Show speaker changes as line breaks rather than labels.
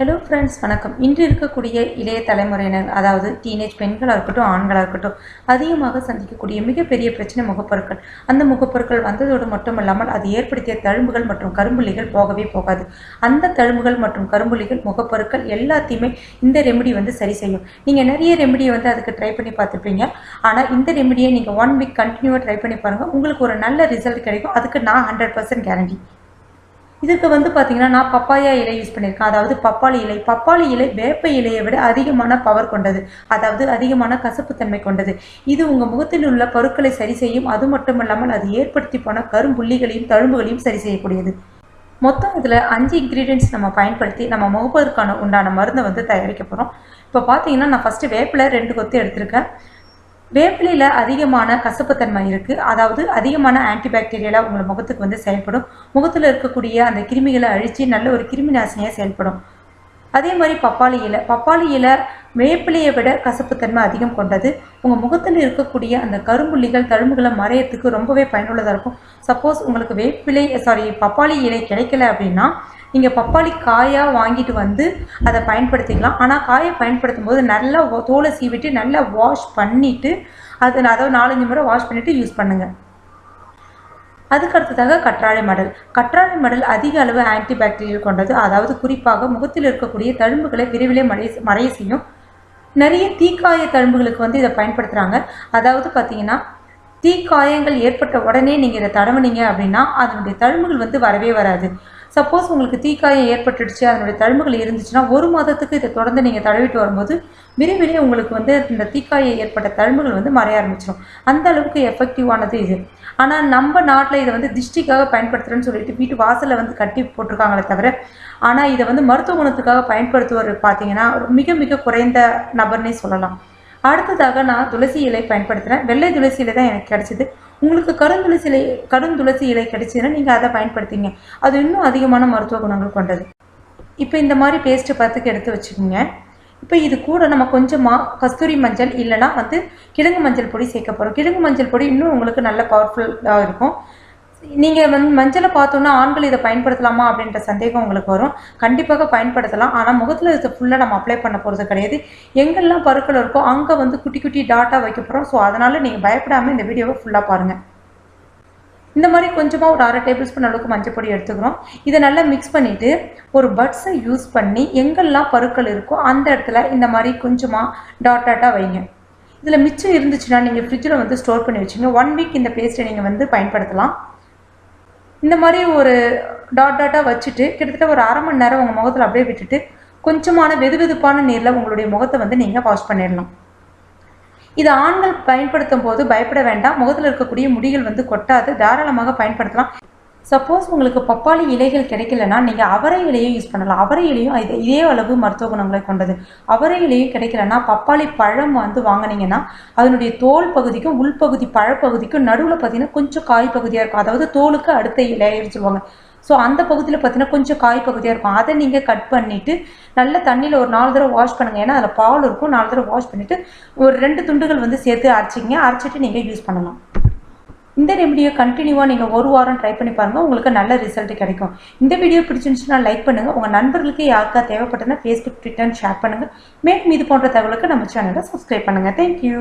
Hello friends வணக்கம். இன்று இருக்கக்கூடிய இளைய தலைமுறையினர் அதாவது டீனேஜ் பெண்களாக இருக்கட்டும் ஆண்களாக இருக்கட்டும் அதிகமாக சந்திக்கக்கூடிய மிகப்பெரிய பிரச்சனை முகப்பொருட்கள். அந்த முகப்பொருட்கள் வந்ததோடு மட்டுமல்லாமல் அது ஏற்படுத்திய தழும்புகள் மற்றும் கரும்புள்ளிகள் போகவே போகாது. அந்த தழும்புகள் மற்றும் கரும்புள்ளிகள் முகப்பொருட்கள் எல்லாத்தையுமே இந்த ரெமெடி வந்து சரி செய்யும். நீங்கள் நிறைய ரெமெடியை வந்து அதுக்கு ட்ரை பண்ணி பார்த்துருப்பீங்க. ஆனால் இந்த ரெமெடியை நீங்கள் ஒன் வீக் கண்டினியூவாக ட்ரை பண்ணி பாருங்கள் உங்களுக்கு ஒரு நல்ல ரிசல்ட் கிடைக்கும். அதுக்கு நான் ஹண்ட்ரட் பர்சன்ட் கேரண்டி இதுக்கு வந்து பார்த்தீங்கன்னா நான் பப்பாயா இலை யூஸ் பண்ணியிருக்கேன் அதாவது பப்பாளி இலை. பப்பாளி இலை வேப்ப இலையை விட அதிகமான பவர் கொண்டது. அதாவது அதிகமான கசப்புத்தன்மை கொண்டது. இது உங்கள் முகத்தில் உள்ள பொருட்களை சரி செய்யும். அது மட்டும் இல்லாமல் அது ஏற்படுத்தி போன கரும்புள்ளிகளையும் தழும்புகளையும் சரி செய்யக்கூடியது. மொத்தம் இதில் அஞ்சு இன்க்ரீடியன்ட்ஸ் நம்ம பயன்படுத்தி நம்ம முகப்பதற்கான உண்டான மருந்தை வந்து தயாரிக்க போகிறோம் இப்போ பார்த்தீங்கன்னா நான் ஃபஸ்ட்டு வேப்பிலை ரெண்டு கொத்து எடுத்திருக்கேன். வேப்பிலையில் அதிகமான கசப்புத்தன்மை இருக்குது அதாவது அதிகமான ஆன்டிபாக்டீரியலாக உங்கள் முகத்துக்கு வந்து செயல்படும். முகத்தில் இருக்கக்கூடிய அந்த கிருமிகளை அழித்து நல்ல ஒரு கிருமி நாசினியாக செயல்படும். அதே மாதிரி பப்பாளி இலை. பப்பாளி இலை வேப்பிலையை விட கசப்புத்தன்மை அதிகம் கொண்டது. உங்கள் முகத்தில் இருக்கக்கூடிய அந்த கரும்புள்ளிகள் தழும்புகளை மறையத்துக்கு ரொம்பவே பயனுள்ளதாக இருக்கும். சப்போஸ் உங்களுக்கு வேப்பிலை சாரி பப்பாளி இலை கிடைக்கல அப்படின்னா நீங்கள் பப்பாளி காயாக வாங்கிட்டு வந்து அதை பயன்படுத்திக்கலாம். ஆனால் காயை பயன்படுத்தும் போது நல்லா தோலை சீவிட்டு நல்லா வாஷ் பண்ணிவிட்டு அது அதாவது நாலஞ்சு முறை வாஷ் பண்ணிவிட்டு யூஸ் பண்ணுங்கள் அதுக்கு அடுத்ததாக கற்றாழை மடல். கற்றாழை மடல் அதிக அளவு ஆன்டிபாக்டீரியல் கொண்டது. அதாவது குறிப்பாக முகத்தில் இருக்கக்கூடிய தழும்புகளை விரைவிலே மறைய மறைய செய்யும். நிறைய தீக்காய தழும்புகளுக்கு வந்து இதை பயன்படுத்துகிறாங்க அதாவது பார்த்தீங்கன்னா தீக்காயங்கள் ஏற்பட்ட உடனே நீங்கள் இதை தடவுனீங்க அப்படின்னா அதனுடைய தழும்புகள் வந்து வரவே வராது. சப்போஸ் உங்களுக்கு தீக்காயம் ஏற்பட்டுடுச்சு அதனுடைய தழும்புகள் இருந்துச்சுன்னா ஒரு மாதத்துக்கு இதை தொடர்ந்து நீங்கள் தடவிட்டு வரும்போது விரைவிலே உங்களுக்கு வந்து இந்த தீக்காயம் ஏற்பட்ட தழும்புகள் வந்து மறைய ஆரம்பிச்சிடும் அந்த அளவுக்கு எஃபெக்டிவானது இது. ஆனால் நம்ம நாட்டில் இதை வந்து திஷ்டிக்காக பயன்படுத்துகிறேன்னு சொல்லிட்டு வீட்டு வாசலில் வந்து கட்டி போட்டிருக்காங்களே தவிர ஆனால் இதை வந்து மருத்துவ குணத்துக்காக பயன்படுத்துவர் பார்த்தீங்கன்னா மிக மிக குறைந்த நபர்னே சொல்லலாம். அடுத்ததாக நான் துளசி இலை பயன்படுத்துகிறேன் வெள்ளை துளசி இலை தான் எனக்கு கிடச்சிது. உங்களுக்கு கருந்துளசி இலை கருந்துளசி இலை கிடைச்சதுன்னா நீங்கள் அதை பயன்படுத்திங்க. அது இன்னும் அதிகமான மருத்துவ குணங்கள் கொண்டது. இப்போ இந்த மாதிரி பேஸ்ட்டு பார்த்துக்கு எடுத்து வச்சுக்கோங்க. இப்போ இது கூட நம்ம கொஞ்சமாக கஸ்தூரி மஞ்சள் இல்லைனா வந்து கிழங்கு மஞ்சள் பொடி சேர்க்க போகிறோம் கிழங்கு மஞ்சள் பொடி இன்னும் உங்களுக்கு நல்ல பவர்ஃபுல்லாக இருக்கும். நீங்கள் வந்து மஞ்சளை பார்த்தோன்னா ஆண்கள் இதை பயன்படுத்தலாமா அப்படின்ற சந்தேகம் உங்களுக்கு வரும். கண்டிப்பாக பயன்படுத்தலாம். ஆனால் முகத்தில் இதை ஃபுல்லாக நம்ம அப்ளை பண்ண போகிறது கிடையாது. எங்கெல்லாம் பருக்கள் இருக்கோ அங்கே வந்து குட்டி குட்டி டாட்டாக வைக்க போகிறோம் ஸோ அதனால் நீங்கள் பயப்படாமல் இந்த வீடியோவை ஃபுல்லாக பாருங்கள் இந்த மாதிரி கொஞ்சமாக ஒரு அரை டேபிள் ஸ்பூன் அளவுக்கு மஞ்சள் பொடி எடுத்துக்கிறோம். இதை நல்லா மிக்ஸ் பண்ணிவிட்டு ஒரு பட்ஸை யூஸ் பண்ணி எங்கெல்லாம் பருக்கள் இருக்கோ அந்த இடத்துல இந்த மாதிரி கொஞ்சமாக டாட் டாட்டாக வைங்க. இதில் மிச்சம் இருந்துச்சுன்னா நீங்கள் ஃப்ரிட்ஜில் வந்து ஸ்டோர் பண்ணி வச்சுங்க. ஒன் வீக் இந்த பேஸ்ட்டை நீங்கள் வந்து பயன்படுத்தலாம். இந்த மாதிரி ஒரு டாட் டாட்டாக வச்சுட்டு கிட்டத்தட்ட ஒரு அரை மணி நேரம் உங்கள் முகத்தில் அப்படியே விட்டுட்டு கொஞ்சமான வெதுவெதுப்பான நீரில் உங்களுடைய முகத்தை வந்து நீங்கள் வாஷ் பண்ணிடலாம். இது ஆண்கள் பயன்படுத்தும் போது பயப்பட வேண்டாம். முகத்தில் இருக்கக்கூடிய முடிகள் வந்து கொட்டாது. தாராளமாக பயன்படுத்தலாம். சப்போஸ் உங்களுக்கு பப்பாளி இலைகள் கிடைக்கலன்னா நீங்கள் அவரை இலையை யூஸ் பண்ணலாம். அவரை இலையும் இது இதே அளவு மருத்துவ குணங்களை கொண்டது. அவரை இலையும் கிடைக்கலன்னா பப்பாளி பழம் வந்து வாங்குனீங்கன்னா அதனுடைய தோல் பகுதிக்கும் உள்பகுதி பழப்பகுதிக்கும் நடுவில் பார்த்தீங்கன்னா கொஞ்சம் காய் பகுதியாக இருக்கும். அதாவது தோலுக்கு அடுத்த இலைன்னு சொல்லுவாங்க. ஸோ அந்த பகுதியில் பார்த்தீங்கன்னா கொஞ்சம் காய் பகுதியாக இருக்கும். அதை நீங்கள் கட் பண்ணிவிட்டு நல்ல தண்ணியில் ஒரு நாலு தடவை வாஷ் பண்ணுங்கள் ஏன்னா அதில் பால் இருக்கும். நாலு தடவை வாஷ் பண்ணிவிட்டு ஒரு ரெண்டு துண்டுகள் வந்து சேர்த்து அரைச்சிங்க அரைச்சிட்டு நீங்கள் யூஸ் பண்ணலாம். இந்த ரெமடியை கண்டினியூவாக நீங்கள் ஒரு வாரம் ட்ரை பண்ணி பாருங்கள் உங்களுக்கு நல்ல ரிசல்ட் கிடைக்கும். இந்த வீடியோ பிடிச்சிருந்துச்சுன்னா லைக் பண்ணுங்கள் உங்கள் நண்பர்களுக்கு யாருக்கா தேவைப்பட்டதுன்னா ஃபேஸ்புக் ட்விட்டர் ஷேர் பண்ணுங்கள் மேலும் இது போன்ற தகவலுக்கு நம்ம சேனலை சப்ஸ்கிரைப் பண்ணுங்கள் தேங்க்யூ